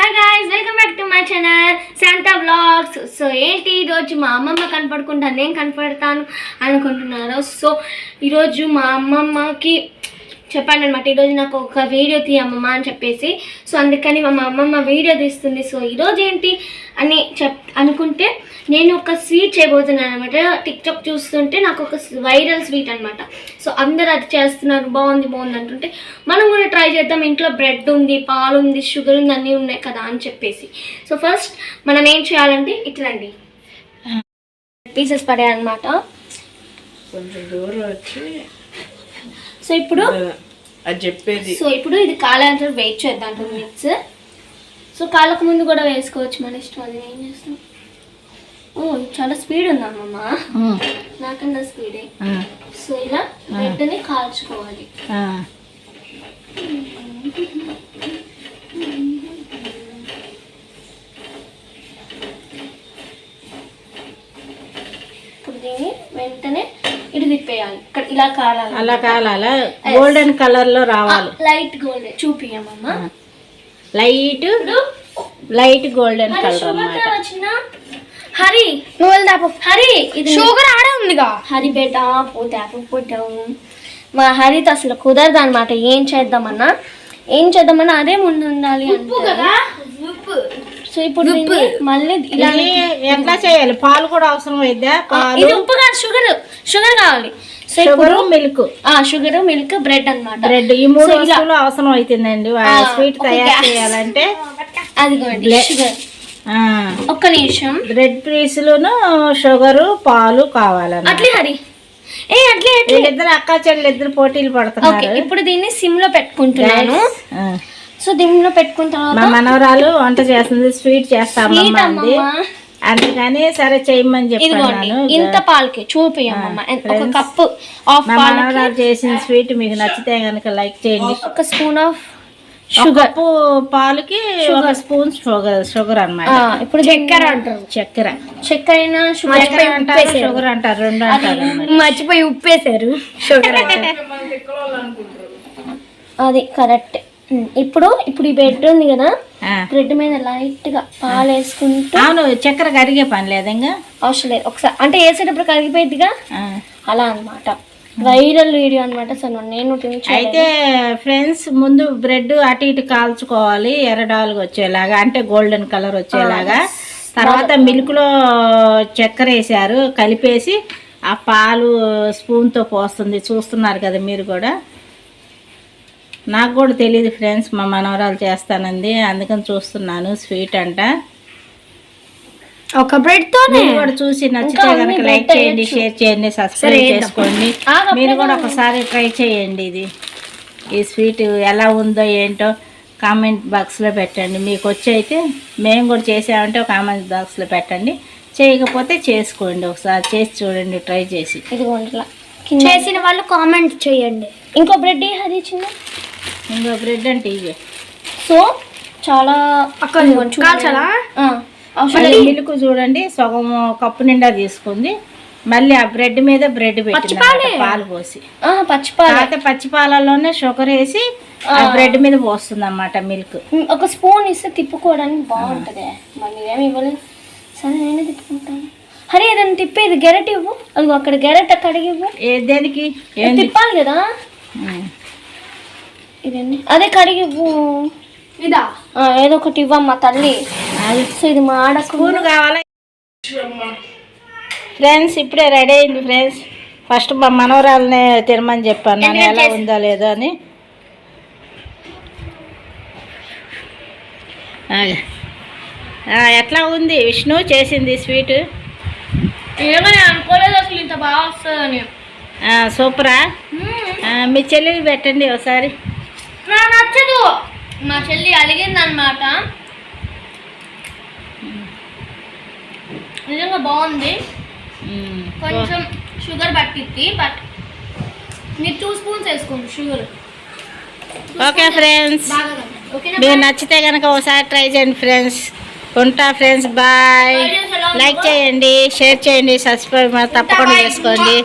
Hi guys welcome back to my channel Shanta blogs so ఏంటి ఈరోజు మా అమ్మమ్మ కనపడుకుంటా నేను కనపడతాను అనుకుంటున్నారు? సో ఈరోజు మా అమ్మమ్మకి చెప్పాను అనమాట ఈరోజు నాకు ఒక వీడియో తీయమ్మమ్మ అని చెప్పేసి. సో అందుకని మా అమ్మమ్మ వీడియో తీస్తుంది. సో ఈరోజు ఏంటి అని చెప్ అనుకుంటే నేను ఒక స్వీట్ చేయబోతున్నాను అనమాట టిక్టాక్ చూస్తుంటే నాకు ఒక వైరల్ స్వీట్ అనమాట సో అందరు అది చేస్తున్నారు. బాగుంది బాగుంది అంటుంటే మనం కూడా ట్రై చేద్దాం. ఇంట్లో బ్రెడ్ ఉంది పాలు ఉంది షుగర్ ఉంది అన్నీ ఉన్నాయి కదా అని చెప్పేసి. సో ఫస్ట్ మనం ఏం చేయాలంటే ఇట్లండి పీసెస్ పడాయన్నమాట. కొంచెం దూరం వచ్చి సో ఇప్పుడు? అది చెప్పేది. సో ఇప్పుడు ఇది కాలంటే వెయిట్ చేద్దాం టూ మినిట్స్ సో కాళ్ళకు ముందు కూడా వేసుకోవచ్చు మన ఇష్టం. అది ఏం చేస్తాం? ఓ చాలా స్పీడ్ ఉంది అమ్మమ్మ నాకన్నా స్పీడే సో ఇలా బ్రెడ్ని కాల్చుకోవాలి. ఇప్పుడు దీన్ని వెంటనే ఇటు తిప్పేయాలి. ఇక్కడ ఇలా కాలాలి. అలా కాలాల? గోల్డెన్ కలర్లో రావాలి. లైట్ గోల్డ్ చూపియమ్మమ్మ లైట్ లైట్ గోల్డెన్ హరి కలర్ షుగర్ అన్నమాట. వచ్చిన హరి నువ్వు వెళ్దాపు హరి ఇది షుగర్ ఆడే ఉందిగా. హరి బేట పోతే పోతావు. మా హరితో అసలు కుదరదు అనమాట ఏం చేద్దామన్నా? ఏం చేద్దామన్నా అదే ముందు ఉండాలి అంటే సో ఇప్పుడు మళ్ళీ ఎట్లా చేయాలి? పాలు కూడా అవసరం పాలు? ఇది ఉప్పు కాదు షుగర్ షుగర్ కావాలి. సో షుగర్ మిల్క్ ఆ షుగర్ మిల్క్ బ్రెడ్ అన్నమాట. బ్రెడ్ ఈ మూడు వస్తువులు అవసరం అవుతుందండి. స్వీట్ తయారు చేయాలంటే అదిగోండి షుగర్ ఒక్క నిమిషం. బ్రెడ్ పీసులును షుగరు పాలు కావాలన్న అట్లే హరి. ఏ అట్లే అట్లే. వీళ్ళిద్దరు అక్క చెల్లెలు ఇద్దరు పోటీలు పడుతున్నారు. ఇప్పుడు దీన్ని సిమ్లో పెట్టుకుంటున్నాను. సో దీనిలో పెట్టుకున్న మా తర్వాత మనవరాలు వంట చేస్తుంది స్వీట్ అమ్మమ్మ. అందుకని సరే చేయమని చెప్పాను ఇంత పాలకి ఒక friends. కప్పు ఆఫ్ మా పాలకి. మనవరాలు చేసిన స్వీట్ మీకు నచ్చితే కనుక లైక్ చేయండి. ఒక స్పూన్ ఆఫ్ షుగర్. కప్పు పాలకి ఒక స్పూన్ షుగర్ షుగర్ అన్నమాట. ఇప్పుడు చక్కెర అంటారు. చక్కెర. చక్కెర అయినా షుగర్ అంటారు షుగర్ అంటారు రెండు అంటారు. మర్చిపోయి ఉప్పేశారు షుగర్ అది కరెక్ట్. ఇప్పుడు ఇప్పుడు ఈ బ్రెడ్ ఉంది కదా. బ్రెడ్ మీద లైట్గా పాలు వేసుకుంటూ అవును చక్కెర కరిగే పని లేదు అవసరం లేదు. ఒకసారి అంటే వేసేటప్పుడు కరిగిపోయిద్దిగా. అలా అన్నమాట. వైరల్ వీడియో అనమాట అసలు నేను అయితే ఫ్రెండ్స్ ముందు బ్రెడ్ అటు ఇటు కాల్చుకోవాలి ఎర్రడాలుగా వచ్చేలాగా అంటే గోల్డెన్ కలర్ వచ్చేలాగా. తర్వాత మిల్క్లో చక్కెర వేసారు కలిపేసి ఆ పాలు స్పూన్తో పోస్తుంది చూస్తున్నారు కదా మీరు కూడా. నాకు కూడా తెలియదు ఫ్రెండ్స్ మా మనవరాలు చేస్తానంది అందుకని చూస్తున్నాను స్వీట్ అంట. ఒక బ్రెడ్తో కూడా చూసి నచ్చితే కనుక లైక్ చేయండి షేర్ చేయండి సబ్స్క్రైబ్ చేసుకోండి. మీరు కూడా ఒకసారి ట్రై చేయండి ఇది. ఈ స్వీట్ ఎలా ఉందో ఏంటో కామెంట్ బాక్స్లో పెట్టండి. మీకు వచ్చి అయితే మేము కూడా చేసామంటే ఒక కామెంట్ బాక్స్లో పెట్టండి. చేయకపోతే చేసుకోండి ఒకసారి చేసి చూడండి ట్రై చేసి. ఇలా. చేసిన వాళ్ళు కామెంట్ చేయండి. ఇంకో బ్రెడ్ అది చిన్న? ఇంకో బ్రెడ్ అంటే ఇవి సో చాలా కాల్చాలా మళ్ళీ మిల్క్ చూడండి సగం కప్పు నిండా తీసుకుంది. మళ్ళీ ఆ బ్రెడ్ మీద బ్రెడ్ అన్నమాట, పాలు? పోసి. పచ్చిపాలు తర్వాత పచ్చి పాలలోనే షుగర్ వేసి ఆ బ్రెడ్ మీద పోస్తుంది అన్నమాట మిల్క్ ఒక స్పూన్ ఇస్తే తిప్పుకోవడానికి బాగుంటది. ఇవ్వలేదు. సరే నేనే తిప్పుకుంటాను. హరి ఏదైనా తిప్పేది గెరట్ ఇవ్వు అది అక్కడ గెరట్ కడిగి ఇవ్వు ఏ దేనికి? తిప్పాలి కదా. ఇదండి అదే కడిగి ఇవ్వు. ఇదా? ఏదో ఒకటి ఇవ్వమ్మా తల్లి. అది సో ఇది మా ఆడకు. స్పూన్ కావాలా? ఫ్రెండ్స్ ఇప్పుడే రెడీ అయింది ఫ్రెండ్స్. ఫస్ట్ మా మనవరాలనే తినమని చెప్పాను. నేను ఎలా ఉందో లేదో అని. ఎట్లా ఉంది? విష్ణు చేసింది స్వీట్. ఏమని అనుకోలేదు అసలు ఇంత బాగా వస్తుందని. సూపరా? మీ చెల్లికి పెట్టండి ఒకసారి. నాకు నచ్చదు. మా చెల్లి అడిగింది అనమాట నిజంగా బాగుంది. కొంచెం షుగర్ పట్టిద్ది బట్ మీరు టూ స్పూన్స్ వేసుకోండి షుగర్. Okay friends. మీరు నచ్చితే కనుక ఒకసారి ట్రై చేయండి ఫ్రెండ్స్. ఉంటా ఫ్రెండ్స్ బాయ్. లైక్ చేయండి షేర్ చేయండి సబ్స్క్రైబ్ తప్పకుండా చేసుకోండి.